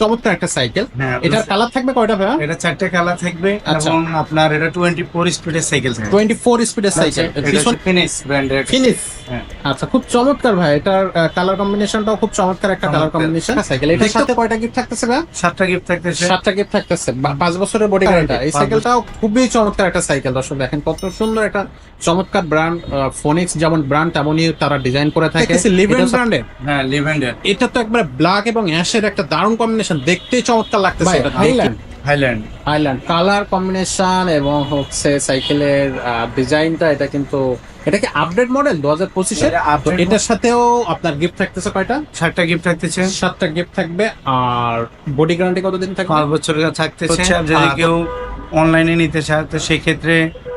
চমৎকার একটা সাইকেল হ্যাঁ, এটার কালার থাকবে কয়টা ভাইয়া? এটা চারটে কালার থাকবে আচ্ছা। এবং আপনার এটা টোয়েন্টি ফোর স্পিডের সাইকেল থাকবে। টোয়েন্টি ফোর স্পিডের সাইকেল ফিনিশ ব্র্যান্ডের ফিনিশ। আচ্ছা খুব চমৎকার ভাই এটার কালার কম্বিনেশনটাও খুব চমৎকার একটা কালার কম্বিনেশন সাইকেল এটার সাথে কয়টা গিফট থাকতেছে ভাই সাতটা গিফট থাকতেছে। সাতটা গিফট থাকতেছে। পাঁচ বছরের বডি গ্যারান্টি এই সাইকেলটাও খুবই চমৎকার একটা সাইকেল দর্শক দেখেন কত সুন্দর একটা চমৎকার ব্র্যান্ড ফোনিক্স যেমন ব্র্যান্ড তেমনই তারা ডিজাইন করে থাকে। লিভেন ব্র্যান্ডের হ্যাঁ লিভেন্ডার এটা তো একবার ব্ল্যাক এবং অ্যাশের একটা দারুণ কম্বিনেশন দেখতেই চমৎকার লাগতেছে এটা। হাইল্যান্ড হাইল্যান্ড কালার কম্বিনেশন এবং হচ্ছে সাইকেলের ডিজাইনটা এটা কিন্তু এটা কি আপডেট মডেল দু হাজার পঁচিশে? এটা এটার সাথেও আপনার গিফট থাকতেছে কয়টা? সাতটা গিফট থাকতেছে। সাতটা গিফট থাকবে। আর বডি গ্যারান্টি কতদিন থাকবে? পাঁচ বছরের থাকতেছে। যদি কেউ অনলাইনে নিতে চায় তো সেই ক্ষেত্রে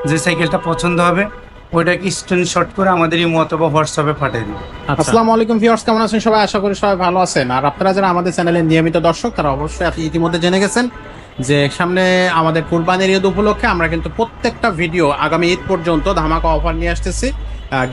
যে সাইকেলটা পছন্দ হবে ওইটাকে স্ক্রিনশট করে আমাদের এই অথবা হোয়াটসঅ্যাপে পাঠিয়ে দিন। আচ্ছা। আসসালামু আলাইকুম ভিউয়ার্স কেমন আছেন? সবাই আশা করি সবাই ভালো আছেন। আর আপনারা যারা আমাদের চ্যানেলের নিয়মিত দর্শক তারা অবশ্যই আপনি ইতিমধ্যে জেনে গেছেন যে সামনে আমাদের কুরবানির ঈদ উপলক্ষে আমরা কিন্তু প্রত্যেকটা ভিডিও আগামী ঈদ পর্যন্ত ধামাকা অফার নিয়ে আসতেছি।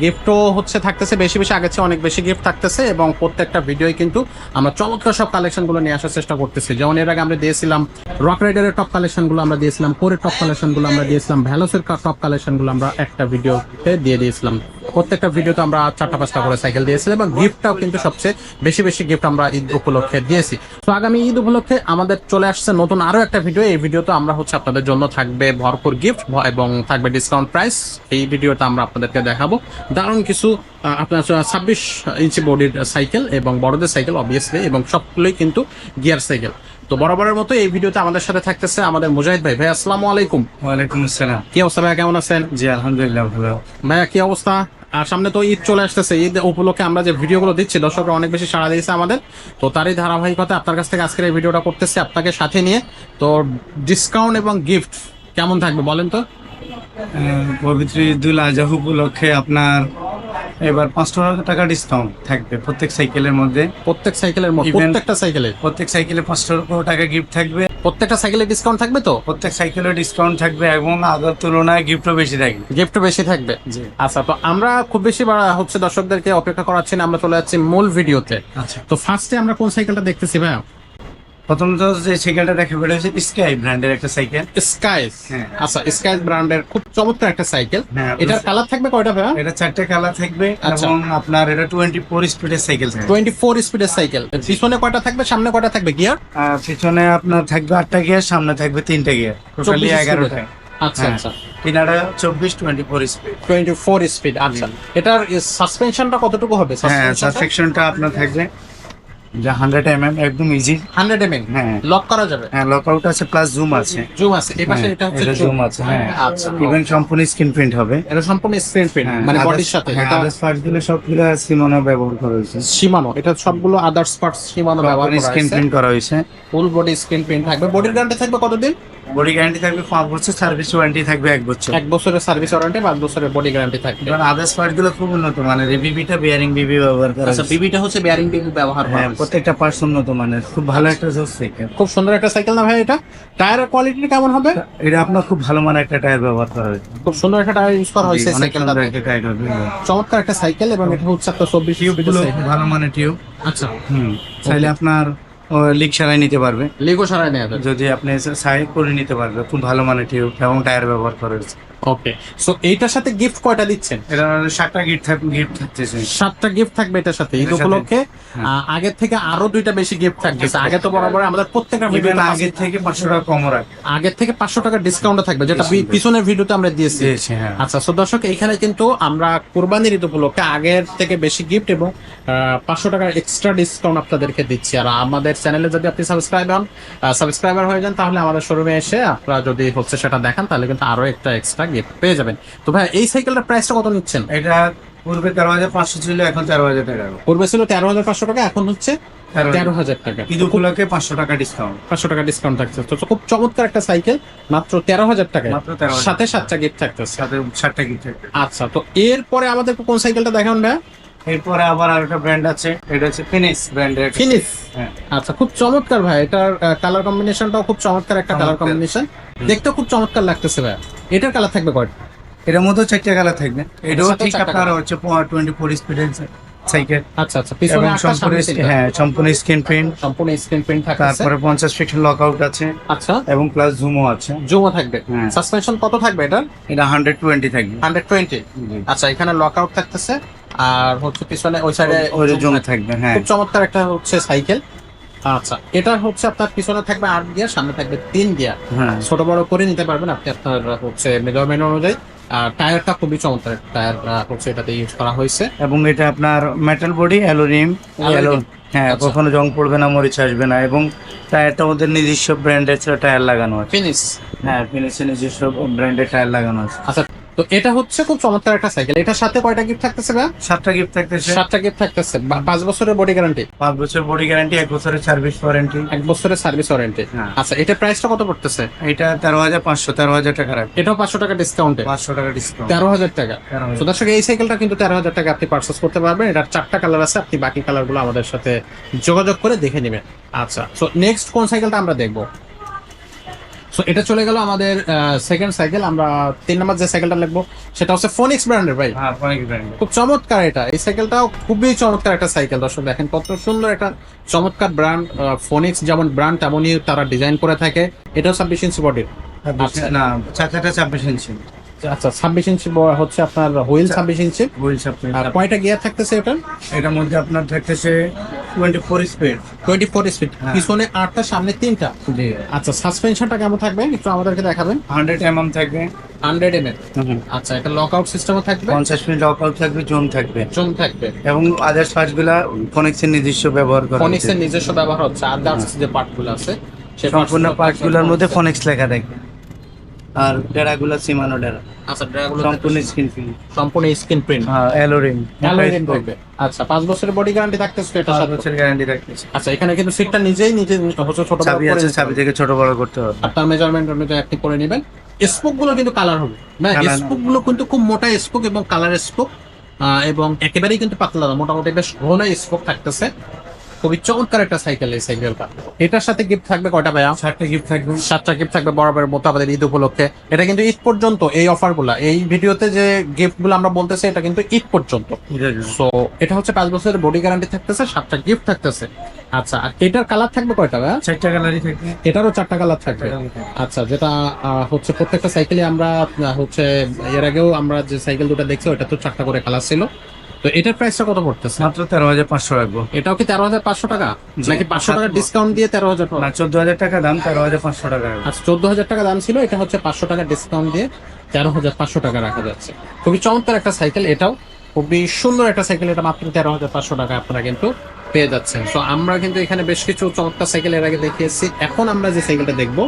গিফটও হচ্ছে থাকতেছে বেশি বেশি আগের চেয়ে অনেক বেশি গিফট থাকতেছে এবং প্রত্যেকটা ভিডিওই কিন্তু আমরা চমৎকার সব কালেকশনগুলো নিয়ে আসার চেষ্টা করতেছি। যেমন এর আগে আমরা দিয়েছিলাম রক রাইডারের টপ কালেকশনগুলো আমরা দিয়েছিলাম কোরের টপ কালেকশনগুলো আমরা দিয়েছিলাম ভ্যালোসের টপ কালেকশনগুলো আমরা একটা ভিডিওতে দিয়ে দিয়েছিলাম। প্রত্যেকটা ভিডিওতে আমরা চারটা পাঁচটা করে সাইকেল দিয়েছিলাম এবং গিফটটাও কিন্তু সবচেয়ে বেশি বেশি গিফট আমরা ঈদ উপলক্ষে দিয়েছি। তো আগামী ঈদ উপলক্ষে আমাদের চলে আসছে নতুন আরও একটা ভিডিও এই ভিডিওতে আমরা হচ্ছে আপনাদের জন্য থাকবে ভরপুর গিফট এবং থাকবে ডিসকাউন্ট প্রাইস এই ভিডিওতে আমরা আপনাদেরকে দেখাবো। দারুণ কিছু আপনার ছাব্বিশ ইঞ্চি বডির সাইকেল এবং বড়দের সাইকেল অবভিয়াসলি এবং সবগুলোই কিন্তু গিয়ার সাইকেল তো বরাবরের মতো এই ভিডিওতে আমাদের সাথে থাকতেছে আমাদের মুজাহিদ ভাই। ভাই আসসালামু আলাইকুম। ওয়ালাইকুম আসসালাম। কি অবস্থা ভাইয়া? কেমন আছেন? জি আলহামদুলিল্লাহ ভালো। ভাইয়া কি অবস্থা? আর সামনে তো ঈদ চলে আসতেছে। ঈদ উপলক্ষে আমরা যে ভিডিওগুলো দিচ্ছি দর্শকরা অনেক বেশি সাড়া দিয়েছে আমাদের। তো তারই ধারাবাহিকতা আপনার কাছ থেকে আজকের এই ভিডিওটা করতেছি আপনাকে সাথে নিয়ে। তো ডিসকাউন্ট এবং গিফট কেমন থাকবে বলেন তো? পবিত্র ঈদুল আজহা উপলক্ষে আপনার এবার পাঁচশো টাকা ডিসকাউন্ট থাকবে প্রত্যেক সাইকেলের মধ্যে। প্রত্যেক সাইকেলের মধ্যে প্রত্যেকটা সাইকেলে প্রত্যেক সাইকেলে পাঁচশো টাকা গিফট থাকবে। প্রত্যেকটা সাইকেলে ডিসকাউন্ট থাকবে তো? প্রত্যেক সাইকেলে ডিসকাউন্ট থাকবে এবং আগের তুলনায় গিফটও বেশি থাকবে। গিফট বেশি থাকবে? জি। আচ্ছা তো আমরা খুব বেশি হচ্ছে দর্শকদেরকে অপেক্ষা করাচ্ছি না আমরা চলে যাচ্ছি মূল ভিডিওতে আচ্ছা। তো ফার্স্টে আমরা কোন সাইকেলটা দেখতেছি ভাইয়া? প্রথমত যে সাইকেলটা দেখা বেড়ে হচ্ছে স্কাই ব্র্যান্ডের একটা সাইকেল হ্যাঁ। আচ্ছা স্কাইস ব্র্যান্ডের খুব চমৎকার একটা সাইকেল এটার কালার থাকবে কয়টা ভাইয়া? এটা চারটে কালার থাকবে আচ্ছা। এবং আপনার এটা টোয়েন্টি ফোর স্পিডের সাইকেল থাকবে। টোয়েন্টি ফোর স্পিডের সাইকেল পিছনে কয়টা থাকবে সামনে কয়টা থাকবে গিয়ার পিছনে আপনার থাকবে আটটা গিয়ার সামনে থাকবে তিনটা গিয়ার টোটালি এগারোটা। আচ্ছা হ্যাঁ। আচ্ছা। চব্বিশ twenty four speed twenty four speed আচ্ছা এটার সাসপেনশনটা কতটুকু হবে? হ্যাঁ সাবসেকশনটা আপনার থাকবে যা হান্ড্রেড এম এম একদম ইজি হান্ড্রেড এম এম হ্যাঁ। লক করা যাবে? হ্যাঁ লক আউট আছে প্লাস জুম আছে। জুম আছে। এই পাশে হ্যাঁ, এটা হচ্ছে জুম আছে হ্যাঁ। আচ্ছা। ইভেন সম্পূর্ণ স্ক্রিন প্রিন্ট হবে। এটা সম্পূর্ণ স্ক্রিন প্রিন্ট হ্যাঁ, মানে বডির সাথে। হ্যাঁ এটা আদার্স পার্টগুলো সবগুলো সিমোনো ব্যবহার করা হয়েছে। সীমানো এটা সবগুলো আদার্স পার্টস সীমানো ব্যবহার করা স্ক্রিন হয়েছে প্রিন্ট করা হয়েছে। ফুল বডি স্ক্রিন প্রিন্ট থাকবে। বডির গ্যারান্টি থাকবে কতদিন? বডি গ্যারান্টি থাকবে পাঁচ বছর সার্ভিস ওয়ারেন্টি থাকবে এক বছর। এক বছরের সার্ভিস ওয়ারেন্টি পাঁচ বছরের বডি গ্যারান্টি থাকবে। এবার আদার্স পার্টগুলো খুব উন্নত মানের বিবিটা বিয়ারিং বিবি ব্যবহার করা আচ্ছা বিবিটা হচ্ছে বেয়ারিং বিবি ব্যবহার করা হ্যাঁ প্রত্যেকটা পার্টস উন্নত মানের। খুব ভালো একটা সাইকেল খুব সুন্দর একটা সাইকেল না ভাই এটা? টায়ারের কোয়ালিটি কেমন হবে? এটা আপনার খুব ভালো মানের একটা টায়ার ব্যবহার করা হয়েছে। খুব সুন্দর একটা টায়ার ইউজ করা হয়েছে সাইকেলটা হবে চমৎকার একটা সাইকেল এবং এটা হচ্ছে একটা চব্বিশ টিউব ভালো মানের টিউব আচ্ছা। হুম চাইলে আপনার লিক সারাই নিতে পারবে। লিকও সারাই নেওয়া যদি আপনি সাই করে নিতে পারবে খুব ভালো মানের টিউব এবং টায়ার ব্যবহার করা হয়েছে ওকে সো এইটার সাথে গিফট কয়টা দিচ্ছেন? এটা সাতটা গিফট থাকবে গিফট থাকতেছে। সাতটা গিফট থাকবে এটার সাথে উপলক্ষে। আগের থেকে আরও দুইটা বেশি গিফট থাকবে আগে তো বরাবর আমাদের প্রত্যেকটা ভিডিও থেকে পাঁচশো টাকা কম রাখবে আগের থেকে পাঁচশো টাকা ডিসকাউন্ট থাকবে যেটা পিছনের ভিডিওতে আমরা দিয়েছি। হ্যাঁ। আচ্ছা সো দর্শক এখানে কিন্তু আমরা কোরবানির ঈদ উপলক্ষে আগের থেকে বেশি গিফট এবং পাঁচশো টাকার এক্সট্রা ডিসকাউন্ট আপনাদেরকে দিচ্ছি। আর আমাদের চ্যানেলে যদি আপনি সাবস্ক্রাইব হন সাবস্ক্রাইবার হয়ে যান তাহলে আমাদের শোরুমে এসে আপনারা যদি হচ্ছে সেটা দেখান তাহলে কিন্তু আরও একটা এক্সট্রা গিফট পেয়ে যাবেন। তো ভাই এই সাইকেলটার প্রাইসটা কত নিচ্ছেন? এটা পূর্বে তেরো হাজার পাঁচশো ছিল এখন তেরো হাজার টাকা। পূর্বে ছিল তেরো হাজার পাঁচশো টাকা এখন হচ্ছে তেরো তেরো হাজার টাকা। ঈদ উপলক্ষে পাঁচশো টাকা ডিসকাউন্ট পাঁচশো টাকা ডিসকাউন্ট থাকছে। তো খুব চমৎকার একটা সাইকেল মাত্র তেরো হাজার টাকা মাত্র 13,000 সাথে সাতটা গিফট থাকতেছে। সাথে সাতটা গিফট থাকবে। আচ্ছা তো এরপরে আমাদের কোন সাইকেলটা দেখান ভাই? এরপরে আবার আর একটা ব্র্যান্ড আছে এটা হচ্ছে ফিনিশ ব্র্যান্ডের ফিনিশ হ্যাঁ। আচ্ছা খুব চমৎকার ভাই এটার কালার কম্বিনেশনটাও খুব চমৎকার একটা কালার কম্বিনেশন দেখতেও খুব চমৎকার লাগতেছে ভাই এটার কালার থাকবে কয়টা? এটার মধ্যে চারটে কালার থাকবে। এটাও ঠিক আপনার হচ্ছে টোয়েন্টি ফোর স্পিডের সাইকেল। আচ্ছা আচ্ছা পিছনে সম্পূর্ণ হ্যাঁ সম্পূর্ণ স্ক্রিন প্রিন্ট সম্পূর্ণ স্ক্রিন প্রিন্ট থাকছে তারপরে পঞ্চাশ ফিট লক আউট আছে। আচ্ছা। এবং প্লাস জুমও আছে। জুমও থাকবে। হ্যাঁ। সাসপেনশন কত থাকবে এটা এটা হান্ড্রেড টোয়েন্টি থাকবে। হান্ড্রেড টোয়েন্টি আচ্ছা এখানে লক আউট থাকতেছে। আর হচ্ছে পিছনে ওই সাইডে ওই জুম থাকবে হ্যাঁ। খুব চমৎকার একটা হচ্ছে সাইকেল। আচ্ছা এটা হচ্ছে আপনার পিছনে থাকবে আট গিয়ার সামনে থাকবে তিন গিয়ার। হ্যাঁ। ছোট বড় করে নিতে পারবেন আপনি আপনার হচ্ছে মেজারমেন্ট অনুযায়ী। আর টায়ারটা খুবই চমৎকার টায়ার হচ্ছে এটাতে ইউজ করা হয়েছে। এবং এটা আপনার মেটাল বডি অ্যালোরিম হ্যাঁ আচ্ছা। কখনো জং পড়বে না মরিচ আসবে না। এবং টায়ারটা ওদের নিজস্ব ব্র্যান্ডের টায়ার লাগানো আছে। ফিনিশ হ্যাঁ ফিনিশে নিজস্ব ব্র্যান্ডের টায়ার লাগানো আছে। আচ্ছা তো এটা হচ্ছে খুব চমৎকার একটা সাইকেল এটার সাথে কয়টা গিফট থাকতেছে না সাতটা গিফট থাকতেছে। সাতটা গিফট থাকতেছে। পাঁচ বছরের বডি গ্যারান্টি পাঁচ বছর বডি গ্যারান্টি এক বছরের সার্ভিস ওয়ারেন্টি এক বছরের সার্ভিস ওয়ারেন্টি হ্যাঁ। আচ্ছা এটা প্রাইসটা কত পড়তেছে? এটা তেরো হাজার পাঁচশো তেরো হাজার টাকা রাখবে এটাও পাঁচশো টাকা ডিসকাউন্টে পাঁচশো টাকা ডিসকাউন্ট তেরো হাজার টাকা। তো দর্শক এই সাইকেলটা কিন্তু তেরো হাজার টাকা আপনি পারচেস করতে পারবেন। এটার চারটা কালার আছে আপনি বাকি কালারগুলো আমাদের সাথে যোগাযোগ করে দেখে নেবেন। আচ্ছা সো নেক্সট কোন সাইকেলটা আমরা দেখব? সো এটা চলে গেল আমাদের সেকেন্ড সাইকেল আমরা তিন নম্বর যে সাইকেলটা লিখব সেটা হচ্ছে ফোনিক্স ব্র্যান্ডের ভাই হ্যাঁ ফোনিক্স ব্র্যান্ডের খুব চমৎকার এটা। এই সাইকেলটাও খুবই চমৎকার একটা সাইকেল দর্শক দেখেন কত সুন্দর একটা চমৎকার ব্র্যান্ড ফোনিক্স যেমন ব্র্যান্ড তেমনই তারা ডিজাইন করে থাকে। এটাও ছাব্বিশ ইঞ্চি বডির আচ্ছা। না চাচাটা ছাব্বিশ ইঞ্চি আচ্ছা ছাব্বিশ ইঞ্চি হচ্ছে আপনার হুইল ছাব্বিশ ইঞ্চি। হুইল ছাব্বিশ আর কয়টা গিয়ার থাকতেছে এটা এটার মধ্যে আপনার থাকতেছে twenty four speed twenty four speed. পিছনে আটটা সামনে তিনটা। আচ্ছা সাসপেনশনটা কেমন থাকবে? একটু আমাদেরকে দেখাবেন। হান্ড্রেড এম এম থাকবে হান্ড্রেড এম আচ্ছা এটা লক আউট সিস্টেমও থাকবে? পঞ্চাশ মিনিট লক আউট থাকবে জোন থাকবে। জোন থাকবে। এবং আদার্স পার্টসগুলা ফোনিক্সের নিজস্ব ব্যবহার করা ফোনিক্সের নিজস্ব ব্যবহার হচ্ছে। আদার্স যে পার্টগুলো আছে সে সম্পূর্ণ পার্টসগুলোর মধ্যে ফোনিক্স লেখা থাকবে। আর ডেরাগুলো সীমানো ডেরা। আচ্ছা ড্রাগুলো সম্পূর্ণ স্ক্রিন ফিল সম্পূর্ণ স্ক্রিন প্রিন্ট। হ্যাঁ অ্যালোরিম অ্যালয় থাকবে। আচ্ছা পাঁচ বছরের বডি গ্যারান্টি থাকতেছে তো এটার পাঁচ সাথে বছর গ্যারান্টি থাকতেছে। আচ্ছা এখানে কিন্তু সিটটা নিজেই নিজে হচ্ছে ছোট বড় করে আছে চাবি থেকে ছোট বড় করতে হবে। আপনার মেজারমেন্ট অনুযায়ী আপনি করে নেবেন স্পোকগুলো কিন্তু কালার হবে। না না। স্পোকগুলো কিন্তু খুব মোটা স্পোক এবং কালার স্পোক এবং একেবারেই কিন্তু পাতলা না মোটামুটি বেশ ঘন স্পোক থাকতেছে। খুবই চমৎকার একটা সাইকেল এই সাইকেলটা এটার সাথে গিফট থাকবে কয়টা ভাইয়া? চারটে গিফট থাকবে। সাতটা গিফট থাকবে বরাবর মতো আমাদের ঈদ উপলক্ষে। এটা কিন্তু ঈদ পর্যন্ত এই এই ভিডিওতে যে আমরা বলতেছি এটা কিন্তু ঈদ পর্যন্ত। সো এটা হচ্ছে পাঁচ বছরের বডি গ্যারান্টি থাকতেছে সাতটা গিফট থাকতেছে। আচ্ছা আর এটার কালার থাকবে কয়টা ভাইয়া? চারটা গ্যালারি থাকবে। এটারও চারটা কালার থাকবে। আচ্ছা যেটা হচ্ছে প্রত্যেকটা সাইকেলে আমরা হচ্ছে এর আগেও আমরা যে সাইকেল দুটো দেখছি ওটা তো চারটা করে কালার ছিল। তো এটার প্রাইসটা কত পড়তেছে? মাত্র তেরো হাজার পাঁচশো রাখব। এটাও কি তেরো হাজার পাঁচশো টাকা? নাকি পাঁচশো টাকা ডিসকাউন্ট দিয়ে তেরো হাজার না চোদ্দ হাজার টাকা দাম তেরো হাজার পাঁচশো টাকা আচ্ছা চোদ্দ হাজার টাকা দাম ছিল এটা হচ্ছে পাঁচশো টাকা ডিসকাউন্ট দিয়ে তেরো হাজার পাঁচশো টাকা রাখা যাচ্ছে। খুবই চমৎকার একটা সাইকেল এটাও। খুবই সুন্দর একটা সাইকেল এটা মাত্র তেরো হাজার পাঁচশো টাকা আপনারা কিন্তু পেয়ে যাচ্ছেন। তো আমরা কিন্তু এখানে বেশ কিছু চমৎকার সাইকেল এর আগে দেখিয়েছি। এখন আমরা যে সাইকেলটা দেখব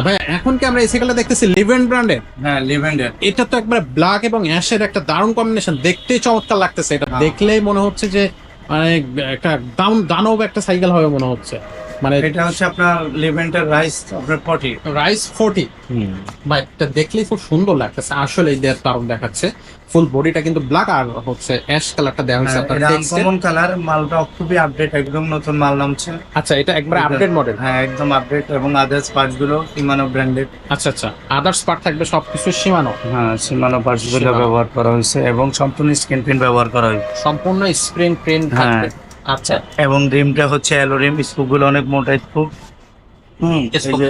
ভাই এখন কি আমরা এই সাইকেলটা দেখতেছি লিভেন ব্র্যান্ডের হ্যাঁ লিভেন্ডের এটা তো একবার ব্ল্যাক এবং অ্যাশের একটা দারুণ কম্বিনেশন দেখতেই চমৎকার লাগতেছে এটা। হ্যাঁ। দেখলেই মনে হচ্ছে যে মানে একটা দাম দানব একটা সাইকেল হবে মনে হচ্ছে। মানে এটা হচ্ছে আপনার লিভেন্ডের রাইস আপনার পটি। Rice forty. বা এটা দেখলেই খুব সুন্দর লাগতেছে। আসলে এই দেয়ার দারুণ দেখাচ্ছে। ফুল বডিটা কিন্তু ব্ল্যাক আর হচ্ছে অ্যাশ কালারটা দেওয়া হয়েছে আপনার text এ। আনকমন কালার মালটা খুবই আপডেট একদম নতুন মাল নামছে। আচ্ছা এটা একবার আপডেট মডেল হ্যাঁ একদম আপডেট এবং আদার্স পার্টসগুলো ইমানো ব্র্যান্ডেড আচ্ছা আচ্ছা। আদার্স পার্ট থাকবে সবকিছু সীমানো হ্যাঁ সিমানো পার্টসগুলো ব্যবহার করা হয়েছে এবং সম্পূর্ণ স্ক্রিন প্রিন্ট ব্যবহার করা হয়েছে। সম্পূর্ণ স্ক্রিন প্রিন্ট থাকবে। আচ্ছা। এবং রিমটা হচ্ছে অ্যালোরিম স্কুপগুলো অনেক মোটা হুম স্পোক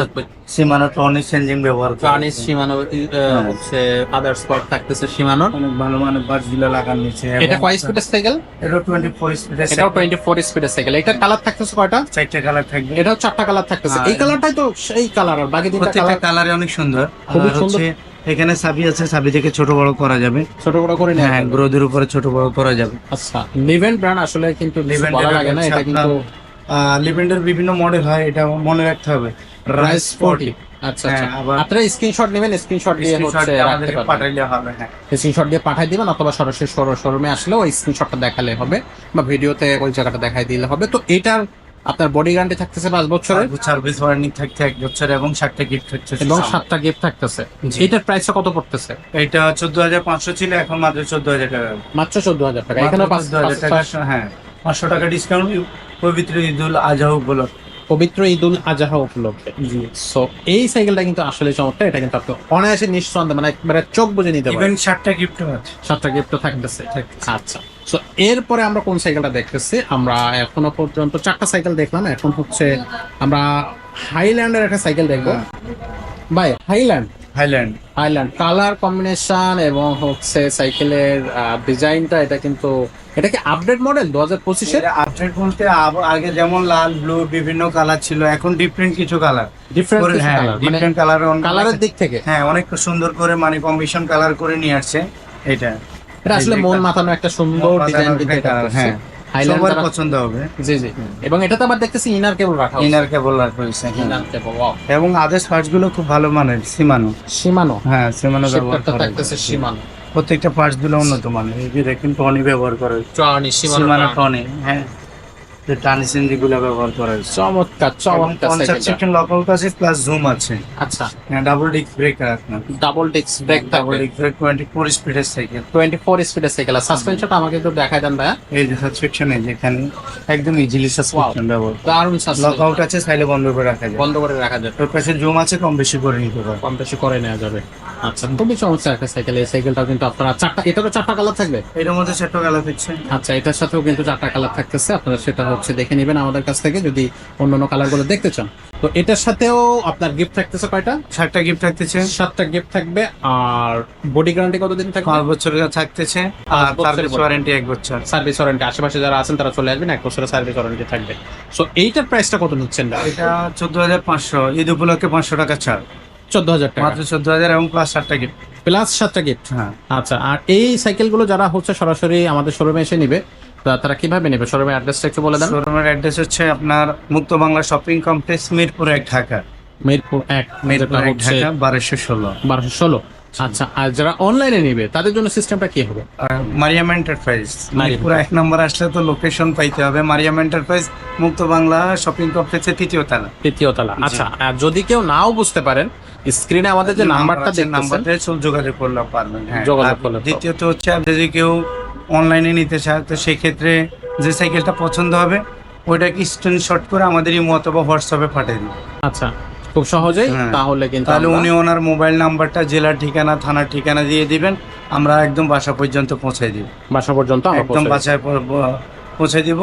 চেঞ্জিং ব্যবহার সীমানো হ্যাঁ। হচ্ছে থাকতেছে অনেক ভালো মানের পার্টসগুলো লাগানো নিচে। এটা কয় স্পিডের সাইকেল এটা টোয়েন্টি ফোর স্পিডের এটাও টোয়েন্টি স্পিডের সাইকেল এটার কালার থাকতেছে কয়টা? চারটে কালার থাকবে। এটাও চারটা কালার থাকতেছে। এই কালারটাই তো সেই কালার আর বাকি দুটো কালার কালারে অনেক সুন্দর। খুবই সুন্দর। এখানে সাবি আছে সাবি থেকে ছোট বড় করা যাবে। ছোট বড় করে নেয় হ্যাঁ গ্রোদের উপরে ছোট বড় করা যাবে। আচ্ছা লিভেন ব্র্যান্ড আসলে কিন্তু Livender's লাগে না এটা কিন্তু লিভেন্ডের বিভিন্ন মডেল হয় এটা মনে রাখতে হবে। রাইস 40 আচ্ছা আচ্ছা হ্যাঁ, আবার- আপনারা স্ক্রিনশট নেবেন স্ক্রিনশট দিয়ে হচ্ছে পাঠাইলে হবে হ্যাঁ। স্ক্রিনশট দিয়ে পাঠিয়ে দিবেন অথবা সরাসরি শোরুমে আসলেও ওই স্ক্রিনশটটা দেখালে হবে বা ভিডিওতে ওই জায়গাটা দেখাই দিলে হবে। তো এটার আপনার বডি গ্যারান্টি থাকতেছে পাঁচ বছরের? সার্ভিস ওয়ারেন্টি এক বছর এবং ষাটটা গিফট এবং সাতটা গিফট থাকতেছে। এটার প্রাইসটা কত পড়তেছে? এটা চোদ্দ হাজার পাঁচশো ছিল এখন মাত্র চোদ্দ হাজার টাকা। মাত্র চোদ্দ হাজার টাকা। এখানে মাত্র 14,000 টাকা হ্যাঁ। পাঁচশো টাকা ডিসকাউন্ট পবিত্র ঈদুল আজহা উপলক্ষে। পবিত্র ঈদুল আজহা উপলক্ষে। সো এই সাইকেলটা কিন্তু আসলে চমৎকার। এটা কিন্তু আপনি অনায়াসে নিঃসন্দেহে মানে একবারে চোখ বুঝে নিতে পারেন ষাটটা গিফট আছে। সাতটা গিফট থাকতেছে। আচ্ছা। সো এরপরে আমরা কোন সাইকেলটা দেখতেছি? আমরা এখনও পর্যন্ত চারটা সাইকেল দেখলাম। এখন হচ্ছে আমরা হাইল্যান্ডের একটা সাইকেল দেখব। ভাই Highland Highland Highland colour combination এবং হচ্ছে সাইকেলের ডিজাইনটা এটা কিন্তু এটা কি আপডেট মডেল দু হাজার পঁচিশের আপডেট বলতে আগে যেমন লাল ব্লু বিভিন্ন কালার ছিল এখন ডিফারেন্ট কিছু কালার ডিফারেন্ট হ্যাঁ ডিফারেন্ট কালার কালারের দিক থেকে? হ্যাঁ অনেক সুন্দর করে মানে কম্বিনেশন কালার করে নিয়ে আসছে এটা। এটা আসলে মন মাথানো একটা সুন্দর ডিজাইন colour, হ্যাঁ। সবার পছন্দ হবে। জি জি। এবং এটাতে আবার দেখতেছি ইনার কেবল রাখা ইনার কেবল রাখা হয়েছে হ্যাঁ। ইনার কেবল ওয়াও এবং আদার্স পার্টসগুলো খুব ভালো মানের সীমানো সীমানো হ্যাঁ সীমানো ব্যবহার করা থাকতেছে। সীমানো প্রত্যেকটা পার্টসগুলো উন্নত মানের। এই যে দেখেন টনি ব্যবহার করা টনি সীমানো। টনি হ্যাঁ। যে টানি সিন্দি গুলো ব্যবহার করা হয়েছে। চমৎকার চমৎকার সাইকেলটা সেকশন লক আউট আছে প্লাস জুম আছে। আচ্ছা। ডাবল ডিস্ক ব্রেকার আপনার। Double disc brake double disc brake twenty four স্পিডের সাইকেল টোয়েন্টি ফোর স্পিডের সাইকেল আর সাসপেনশনটা আমাকে একটু দেখাই দেন ভাইয়া। এই যে সাসপেকশন এই যেখানে একদম ইজিলি সাসপেকশন ব্যবহার দারুণ সাসপেনশন আউট আছে সাইলে বন্ধ করে রাখা যায়। বন্ধ করে রাখা যাবে ওর পাশে জুম আছে কম বেশি করে নিতে পারবে কম বেশি করে নেওয়া যাবে। আচ্ছা। খুবই চমৎকার একটা সাইকেল এই সাইকেলটাও কিন্তু আপনারা চারটা এটারও চারটা কালার থাকবে? এটার মধ্যে ছোট্ট কালার দিচ্ছে আচ্ছা এটার সাথেও কিন্তু চারটা কালার থাকতেছে আপনারা সেটা হচ্ছে দেখে নেবেন আমাদের কাছ থেকে যদি অন্যান্য কালারগুলো দেখতে চান। তো এটার সাথেও আপনার গিফট থাকতেছে কয়টা? সাতটা গিফট থাকতেছে। সাতটা গিফট থাকবে আর বডি গ্যারান্টি কতদিন থাকবে? পাঁচ বছরের থাকতেছে আর সার্ভিস ওয়ারেন্টি এক বছর। সার্ভিস ওয়ারেন্টি আশেপাশে যারা আছেন তারা চলে আসবেন এক বছরের সার্ভিস ওয়ারেন্টি থাকবে। সো এইটার প্রাইসটা কত নিচ্ছেন? এটা চোদ্দ হাজার পাঁচশো ঈদ উপলক্ষে পাঁচশো টাকা ছাড়। চোদ্দ হাজার টাকা। মাত্র চোদ্দ হাজার এবং প্লাস সাতটা গিফট প্লাস সাতটা গিফট হ্যাঁ। আচ্ছা আর এই সাইকেলগুলো যারা হচ্ছে সরাসরি আমাদের শোরুমে এসে নিবে তা- তারা কীভাবে নেবে? শোরুমের অ্যাড্রেসটা একটু বলে দেন। শোরুমের অ্যাড্রেস হচ্ছে আপনার মুক্ত বাংলা শপিং কমপ্লেক্স মিরপুর এক ঢাকা। মিরপুর এক মিরপুর এক ঢাকা বারোশো ষোলো। বারোশো ষোলো। আচ্ছা আর যারা অনলাইনে নিবে তাদের জন্য সিস্টেমটা কি হবে? মারিয়াম এন্টারপ্রাইজ। মিরপুর এক নম্বর আসলে তো লোকেশন পাইতে হবে। মারিয়াম এন্টারপ্রাইজ মুক্ত বাংলা শপিং কমপ্লেক্সের তৃতীয় তলা। তৃতীয় তলা। আচ্ছা আর যদি কেউ নাও বুঝতে পারেন স্ক্রিনে আমাদের যে নাম্বারটা নাম্বারটা যোগাযোগ করলে পারবেন হ্যাঁ যোগাযোগ আর করলে পারবেন। দ্বিতীয়ত হচ্ছে আপনি যদি কেউ অনলাইনে নিতে চায় তো সেক্ষেত্রে যে সাইকেলটা পছন্দ হবে ওইটাকে স্ক্রিনশট করে আমাদের ইমো অথবা হোয়াটসঅ্যাপে পাঠিয়ে দিন আচ্ছা খুব সহজেই হ্যাঁ। তাহলে কিন্তু তাহলে উনি ওনার মোবাইল নাম্বারটা জেলার ঠিকানা থানার ঠিকানা দিয়ে দিবেন আমরা একদম বাসা পর্যন্ত পৌঁছে দিব বাসা পর্যন্ত একদম। বাসায় পৌঁছে দিব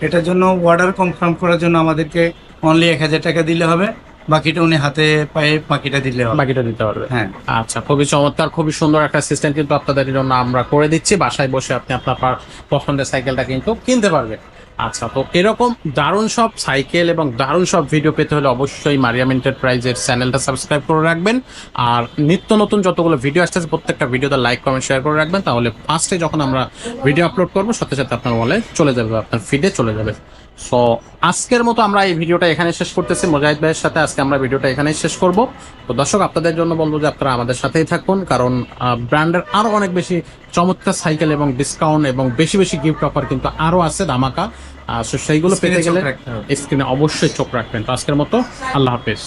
এটার জন্য অর্ডার কনফার্ম করার জন্য আমাদেরকে অনলি এক হাজার টাকা দিলে হবে বাকিটা উনি হাতে পায়ে বাকিটা দিলে হবে। বাকিটা দিতে পারবে। হ্যাঁ। আচ্ছা খুবই চমৎকার খুবই সুন্দর একটা সিস্টেম কিন্তু আপনাদের জন্য আমরা করে দিচ্ছি। বাসায় বসে আপনি আপনার পা- পছন্দের সাইকেলটা কিন্তু কিনতে পারবেন। আচ্ছা তো এরকম দারুণ সব সাইকেল এবং দারুণ সব ভিডিও পেতে হলে অবশ্যই মারিয়াম এন্টারপ্রাইজের চ্যানেলটা সাবস্ক্রাইব করে রাখবেন। আর নিত্য নতুন যতগুলো ভিডিও আসতেছে প্রত্যেকটা ভিডিওতে লাইক কমেন্ট শেয়ার করে রাখবেন। তাহলে ফার্স্টে যখন আমরা ভিডিও আপলোড করব সাথে সাথে আপনার বলে চলে যাবে আপনার ফিডে চলে যাবে। সো আজকের মতো আমরা এই ভিডিওটা এখানে শেষ করতেছি। মোজাহিদ ভাইয়ের সাথে আজকে আমরা ভিডিওটা এখানেই শেষ করব। তো দর্শক আপনাদের জন্য বলব যে আপনারা আমাদের সাথেই থাকুন কারণ ব্র্যান্ডের আরও অনেক বেশি চমৎকার সাইকেল এবং ডিসকাউন্ট এবং বেশি বেশি গিফট অফার কিন্তু আরও আছে ধামাকা। সো সেইগুলো পেতে গেলে স্ক্রিনে অবশ্যই চোখ রাখবেন। তো আজকের মতো আল্লাহ হাফেজ।